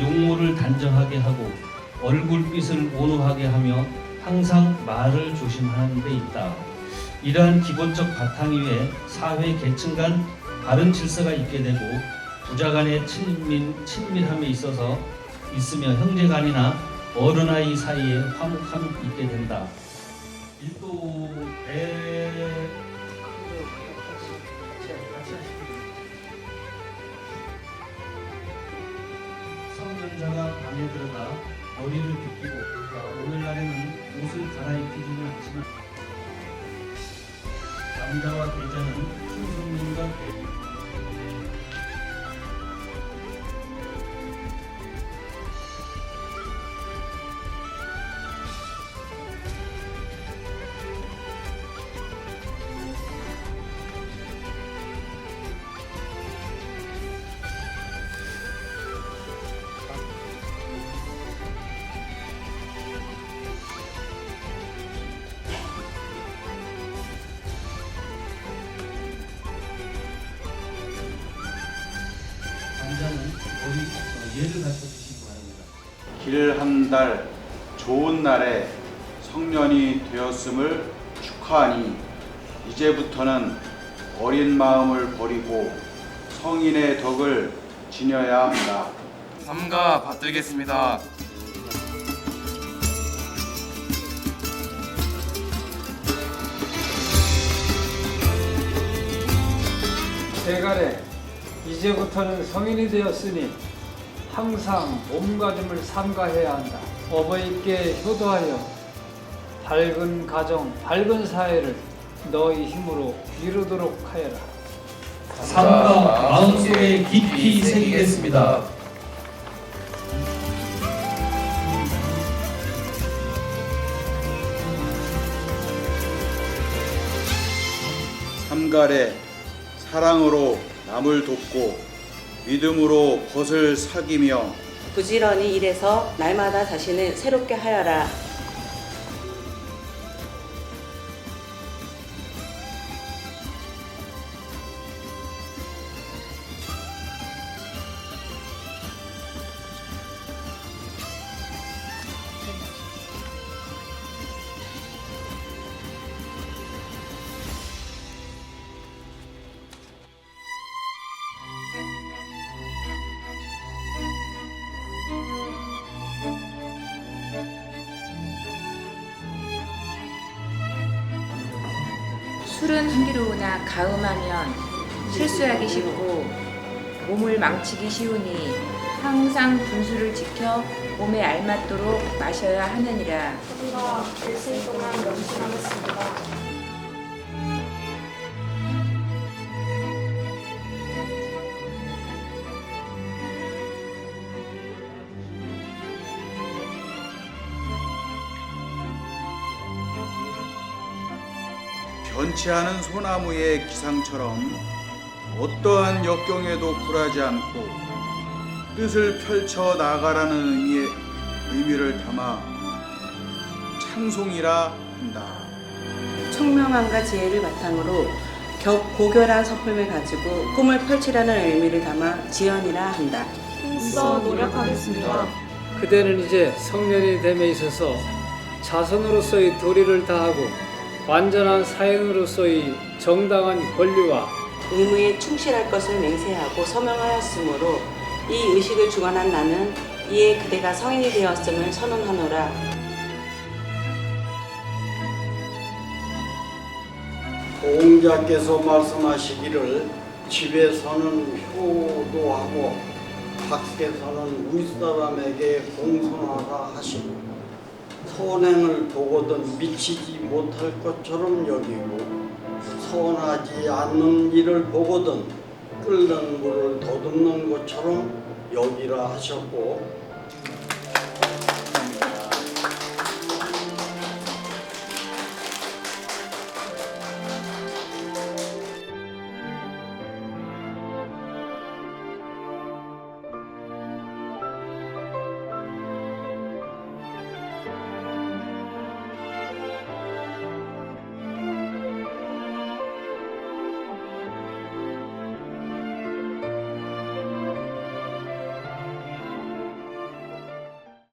동물을 단정하게 하고 얼굴빛을 온화하게 하며 항상 말을 조심하는 데 있다. 이러한 기본적 바탕 위에 사회 계층 간 바른 질서가 있게 되고 부자 간의 친밀, 친밀함에 있어서 있으며 형제 간이나 어른 아이 사이에 화목함이 있게 된다. 일도 대 성년자가 방에 들어가 머리를 빗기고 오늘날에는 옷을 갈아입히지는 않지만 남자와 대자는 충성님과 대남 예를 갖춰 주시기 바랍니다. 길 한 달 좋은 날에 성년이 되었음을 축하하니 이제부터는 어린 마음을 버리고 성인의 덕을 지녀야 한다. 삼가 받들겠습니다. 대가래 이제부터는 성인이 되었으니 항상 몸가짐을 삼가해야 한다. 어버이께 효도하여 밝은 가정, 밝은 사회를 너희 힘으로 이루도록 하여라. 삶과 마음속에 깊이 새기겠습니다. 삼갈에 사랑으로 남을 돕고 믿음으로 벗을 사귀며 부지런히 일해서 날마다 자신을 새롭게 하여라. 술은 흥기로우나 가음하면 실수하기 쉽고 몸을 망치기 쉬우니 항상 분수를 지켜 몸에 알맞도록 마셔야 하느니라. 명심하겠습니다. 변치 않은 소나무의 기상처럼 어떠한 역경에도 굴하지 않고 뜻을 펼쳐 나가라는 의미의, 의미를 담아 찬송이라 한다. 총명함과 지혜를 바탕으로 겨, 고결한 서품을 가지고 꿈을 펼치라는 의미를 담아 지연이라 한다. 힘써 노력하겠습니다. 그대는 이제 성년이 됨에 있어서 자손으로서의 도리를 다하고 완전한 사인으로서의 정당한 권리와 의무에 충실할 것을 맹세하고 서명하였으므로 이 의식을 주관한 나는 이에 그대가 성인이 되었음을 선언하노라. 보험자께서 말씀하시기를 집에서는 효도하고 밖에서는 윗사람에게 공손하라 하시고 선행을 보거든 미치지 못할 것처럼 여기고 선하지 않는 일을 보거든 끓는 물을 더듬는 것처럼 여기라 하셨고